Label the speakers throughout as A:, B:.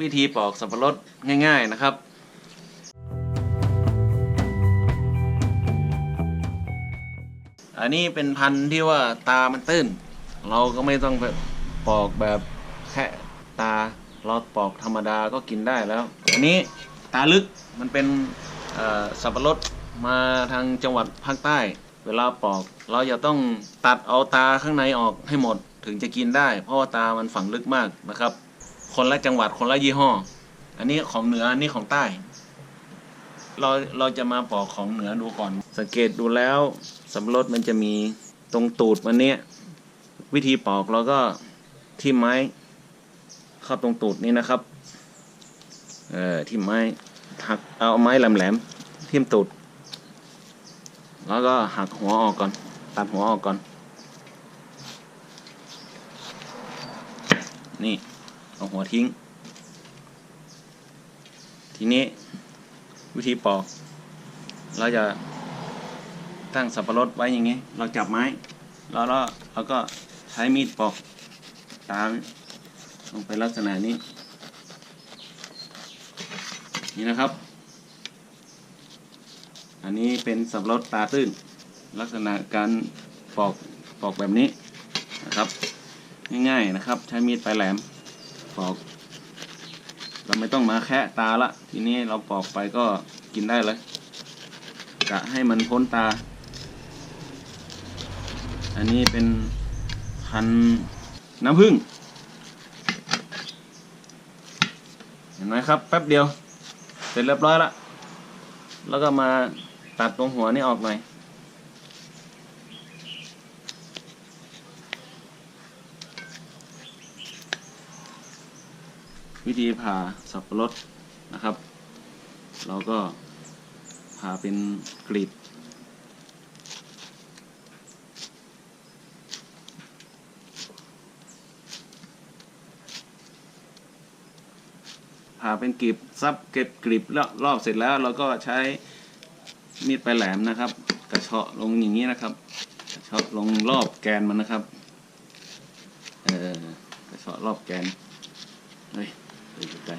A: วิธีปอกสับปะรดง่าย ๆนะครับ อันนี้เป็นพันธุ์ที่ว่าตามันตื้น เราก็ไม่ต้องไปปอกแบบแค่ตา เราปอกธรรมดาก็กินได้แล้ว อันนี้ตาลึกมันเป็นสับปะรดมาทางจังหวัดภาคใต้ เวลาปอก เราจะต้องตัดเอาตาข้างในออกให้หมดถึงจะกินได้ เพราะว่าตามันฝังลึกมากนะครับ คนละจังหวัดคนละยี่ห้อ อันนี้ของเหนืออันนี้ของใต้ เราเราจะมาปอกของเหนือดูก่อน สังเกตดูแล้วสับปะรดมันจะมีตรงตูดมันเนี้ยวิธีปอกเราก็ที่ไม้เข้าตรงตูดนี้นะครับ เอ่อที่ไม้หักเอาไม้แหลมๆทิ่มตูด แล้วก็หักหัวออกก่อน ตัดหัวออกก่อน นี่ เอาหัวทิ้ง ทีนี้วิธีปอก เราจะตั้งสับปะรดไว้อย่างนี้ เราจับไม้ แล้วเราเราก็ใช้มีดปอกตามลงไปลักษณะนี้ นี่นะครับ อันนี้เป็นสับปะรดตาตื้น ลักษณะการปอกปอกแบบนี้นะครับ ง่ายๆนะครับ ใช้มีดปลายแหลม ปอก เราไม่ต้องมาแคะตาละ ทีนี้เราปอกไปก็กินได้เลยกะให้มันพ้นตา อันนี้เป็นพันน้ำผึ้งเห็นไหมครับ แป๊บเดียว เสร็จเรียบร้อยละแล้วก็มาตัดตรงหัวนี่ออกหน่อย วิธีผ่าสับปะรดนะครับ เราก็ผ่าเป็นกรีบผ่าเป็นกรีบซับเก็บกรีบรอบรอบเสร็จแล้วเราก็ใช้มีดปลายแหลมนะครับ กระเชาะลงอย่างนี้นะครับ กระเชาะลงรอบแกนมันนะครับ เออกระเชาะรอบแกนเฮ้ย ไป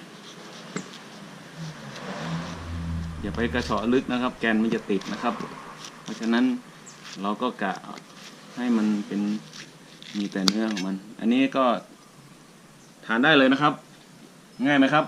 A: อย่าไปกระเฉาะลึกนะครับ แกนมันจะติดนะครับ เพราะฉะนั้นเราก็กะให้มันเป็นมีแต่เนื้อของมัน อันนี้ก็ทานได้เลยนะครับ ง่ายไหมครับ